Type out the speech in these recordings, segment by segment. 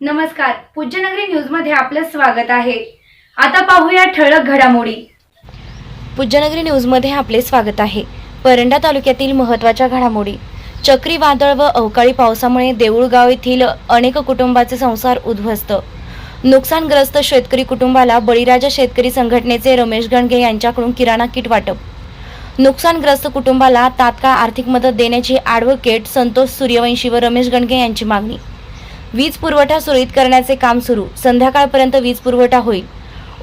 नमस्कार पूज्यनगरी न्यूजमध्ये आपलं स्वागत आहे. आता पाहूया ठळक घडामोडी. पूज्यनगरी न्यूजमध्ये आपले स्वागत आहे. परंडा तालुक्यातील महत्त्वाच्या घडामोडी. चक्रीवादळ व अवकाळी पावसामुळे देऊळगाव येथील अनेक कुटुंबाचे संसार उद्ध्वस्त. नुकसानग्रस्त शेतकरी कुटुंबाला बळीराजा शेतकरी संघटनेचे रमेश गणगे यांच्याकडून किराणा किट वाटप. नुकसानग्रस्त कुटुंबाला तात्काळ आर्थिक मदत देण्याची ॲडव्होकेट संतोष सूर्यवंशी व रमेश गणगे यांची मागणी. वीज पुरवठा सुरळीत करण्याचे काम सुरू. संध्याकाळपर्यंत वीज पुरवठा होईल.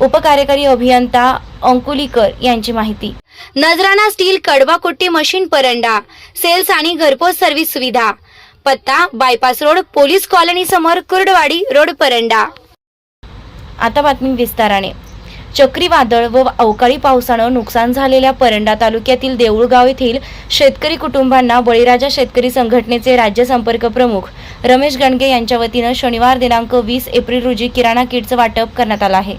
उपकार्यकारी अभियंता अंकुलीकर यांची माहिती. नजराना स्टील कडवाकोट्टी मशीन परंडा सेल्स आणि घरपोच सर्व्हिस सुविधा. पत्ता बायपास रोड पोलीस कॉलनी समोर कुर्डवाडी रोड परंडा. आता बातमी विस्ताराने. चक्रीवादळ व अवकाळी पावसानं नुकसान झालेल्या परंडा तालुक्यातील देऊळगाव येथील शेतकरी कुटुंबांना बळीराजा शेतकरी संघटनेचे राज्य संपर्क प्रमुख रमेश गणगे यांच्या वतीनं शनिवार दिनांक वीस एप्रिल रोजी किराणा किटचं वाटप करण्यात आलं आहे.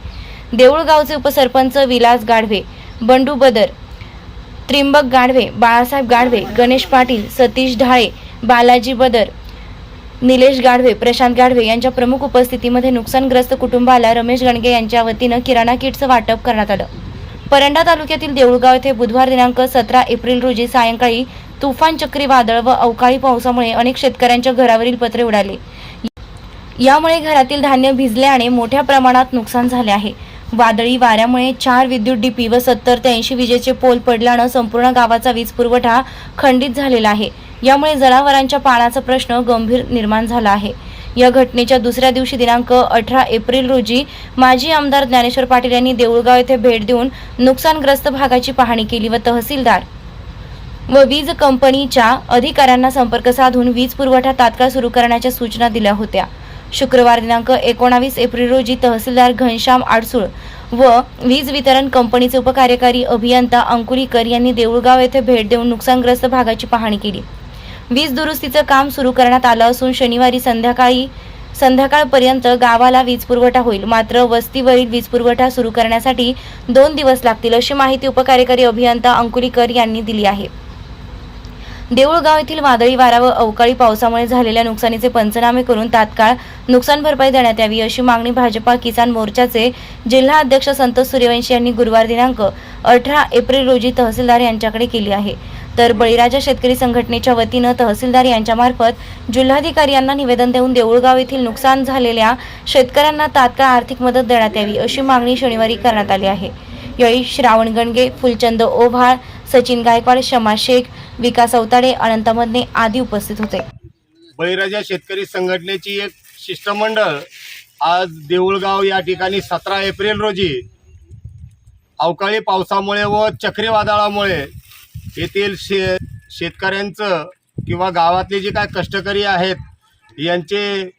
देऊळगावचे उपसरपंच विलास गाढवे बंडू बदर त्रिंबक गाढवे बाळासाहेब गाढवे गणेश पाटील सतीश ढाळे बालाजी बदर निलेश गाढवे प्रशांत गाढवे यांच्या प्रमुख उपस्थितीमध्ये नुकसानग्रस्त कुटुंबाला रमेश गणगे यांच्या वतीनं किराणा किटचं वाटप करण्यात आलं. परंडा तालुक्यातील देऊळगाव येथे बुधवार दिनांक सतरा एप्रिल रोजी सायंकाळी तुफान चक्रीवादळ व अवकाळी पावसामुळे अनेक शेतकऱ्यांच्या घरावरील पत्रे उडाले. यामुळे घरातील धान्य भिजल्याने मोठ्या प्रमाणात नुकसान झाले आहे. वादळी वाऱ्यामुळे चार विद्युत डीपी व सत्तर ते ऐंशी विजेचे पोल पडल्यानं संपूर्ण गावाचा वीज पुरवठा खंडित झालेला आहे. यामुळे जनावरांच्या पाण्याचा प्रश्न गंभीर निर्माण झाला आहे. या घटनेच्या दुसऱ्या दिवशी दिनांक अठरा एप्रिल रोजी माजी आमदार ज्ञानेश्वर पाटील यांनी देऊळगाव येथे भेट देऊन नुकसानग्रस्त भागाची पाहणी केली व तहसीलदार व वीज कंपनीच्या अधिकाऱ्यांना संपर्क साधून वीज पुरवठा तात्काळ सुरू करण्याच्या सूचना दिल्या होत्या. शुक्रवार दिनांक एकोणावीस एप्रिल रोजी तहसीलदार घनश्याम आडसूळ व वीज वितरण कंपनीचे उपकार्यकारी अभियंता अंकुलीकर यांनी देऊळगाव येथे भेट देऊन नुकसानग्रस्त भागाची पाहणी केली. वीज दुरुस्तीचं काम सुरू करण्यात आलं असून शनिवारी संध्याकाळी संध्याकाळपर्यंत गावाला वीज पुरवठा होईल. मात्र वस्तीवरील वीज पुरवठा सुरू करण्यासाठी दोन दिवस लागतील अशी माहिती उपकार्यकारी अभियंता अंकुलीकर यांनी दिली आहे. देऊळगाव येथील वादळी वारा व अवकाळी पावसामुळे झालेल्या नुकसानीचे पंचनामे करून तात्काळ नुकसान भरपाई देण्यात यावी अशी मागणी भाजपा किसान मोर्चाचे जिल्हा अध्यक्ष संतोष सूर्यवंशी यांनी गुरुवार दिनांक अठरा एप्रिल रोजी तहसीलदार यांच्याकडे केली आहे. तर बळीराजा शेतकरी संघटनेच्या वतीनं तहसीलदार यांच्यामार्फत जिल्हाधिकारी यांना निवेदन देऊन देऊळगाव येथील नुकसान झालेल्या शेतकऱ्यांना तात्काळ आर्थिक मदत देण्यात यावी अशी मागणी शनिवारी करण्यात आली आहे. यावेळी श्रावण गणगे फुलचंद ओव्हाळ सचिन गायकवाड शमा शेख विकास अवताडे अनंत मदने आदी उपस्थित होते. बळीराजा शेतकरी संघटनेची एक शिष्टमंडळ आज देऊळगाव या ठिकाणी सतरा एप्रिल रोजी अवकाळी पावसामुळे व चक्रीवादळामुळे येथील शे शेतकऱ्यांचं किंवा गावातले जे काय कष्टकरी आहेत यांचे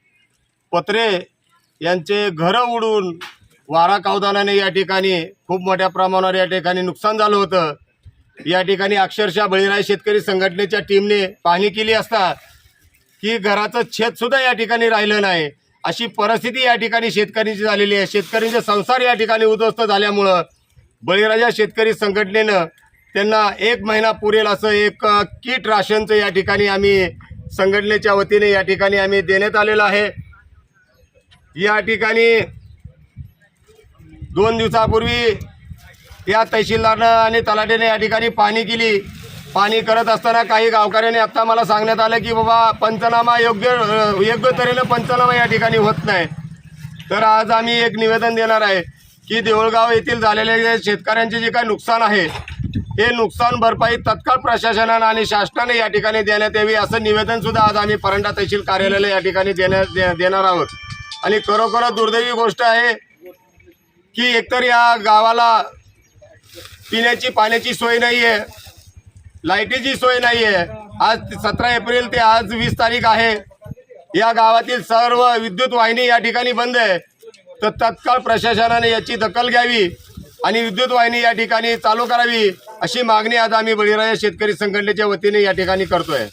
पत्रे यांचे घरं उडून वारा कावदानाने या ठिकाणी खूप मोठ्या प्रमाणावर या ठिकाणी नुकसान झालं होतं. या ठिकाणी अक्षरशः बळीराज शेतकरी संघटनेच्या टीमने पाहणी केली असता की घराचं छेद या ठिकाणी राहिलं नाही. अशी परिस्थिती या ठिकाणी शेतकऱ्यांची झालेली आहे. शेतकऱ्यांचे संसार या ठिकाणी उद्ध्वस्त झाल्यामुळं बळीराजा शेतकरी संघटनेनं त्यांना एक महिना पुरेल असं एक किट राशनचं या ठिकाणी आम्ही संघटनेच्या वतीने या ठिकाणी आम्ही देण्यात आलेलं आहे. या ठिकाणी दोन दिवसापूर्वी या तहसीलदारनं आणि तलाठ्याने या ठिकाणी पाहणी केली. पाणी करत असताना काही गावकऱ्यांनी आत्ता मला सांगण्यात आलं की बाबा पंचनामा योग्य योग्य तऱ्हेनं पंचनामा या ठिकाणी होत नाही. तर आज आम्ही एक निवेदन देणार आहे की देऊळगाव येथील झालेले शेतकऱ्यांचे जे काही नुकसान आहे हे नुकसान भरपाई तत्काळ प्रशासनानं आणि शासनाने या ठिकाणी देण्यात यावी असं निवेदन सुद्धा आज आम्ही परंडा तहसील कार्यालयाला या ठिकाणी देण्यात दे- देणार आहोत. आणि खरोखर दुर्दैवी गोष्ट आहे की एकतर या गावाला पिण्याची पाण्याची सोय नाही आहे लाईटीची सोय नाही आहे आज सतरा एप्रिल ते आज वीस तारीख आहे. या गावातील सर्व विद्युत वाहिनी या ठिकाणी बंद आहे. तर तत्काळ प्रशासनाने याची दखल घ्यावी आणि विद्युत वाहिनी या ठिकाणी चालू करावी. अशी मागणी आज आम्ही बळीराजा शेतकरी संघटनेच्या वतीने या ठिकाणी करतोय.